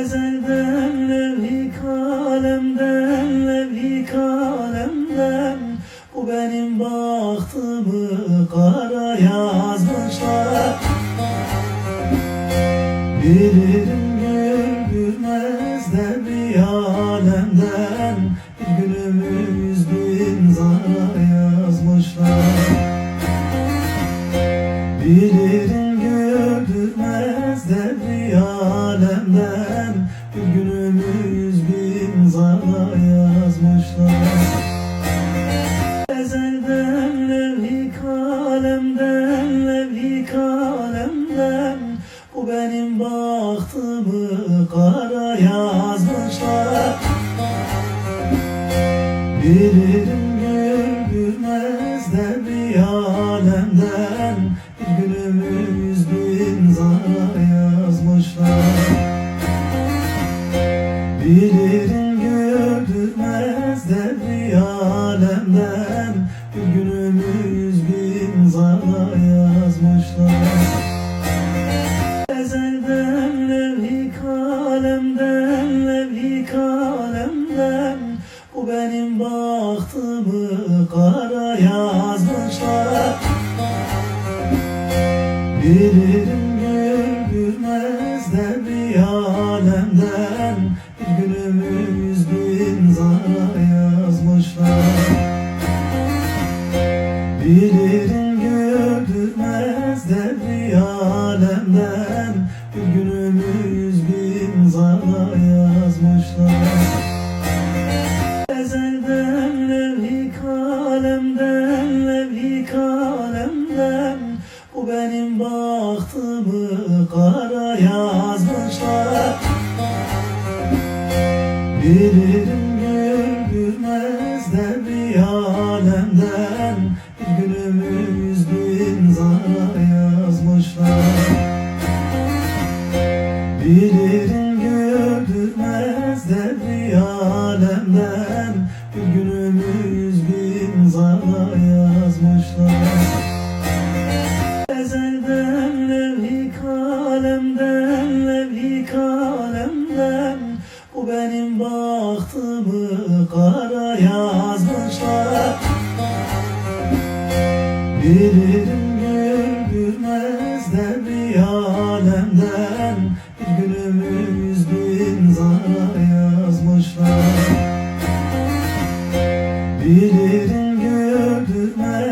Ezelden levh-i kalemden Bu benim bahtımı kara yazmışlar. Bilirim gül gülmez de bir alemden. Bir günümüz bin zara yazmışlar. Bilirim güldürmez de bir alemden Ezelden levh-i kalemden levh-i kalemden Bu benim bahtımı kara bahtımı kara yazmışlar. Bilirim gül gülmez de bir alemden Bir günümüz bin zara yazmışlar. Bilirim güldürmez de bir alemden Bir günümüz kalemden Bu benim bahtımı kara yazmışlar. Bilirim gül gülmez de bir alemden. Bir günümüz bin zara yazmışlar. Bilirim güldürmez de bir alemden. Bir günümüz bin zara yazmışlar alemden levh-i kalemden. Bu benim bahtımı kara yazmışlar. Bilirim güldürmez derdi alemden. Bir günümü yüz bin zara yazmışlar. Bilirim güldürmez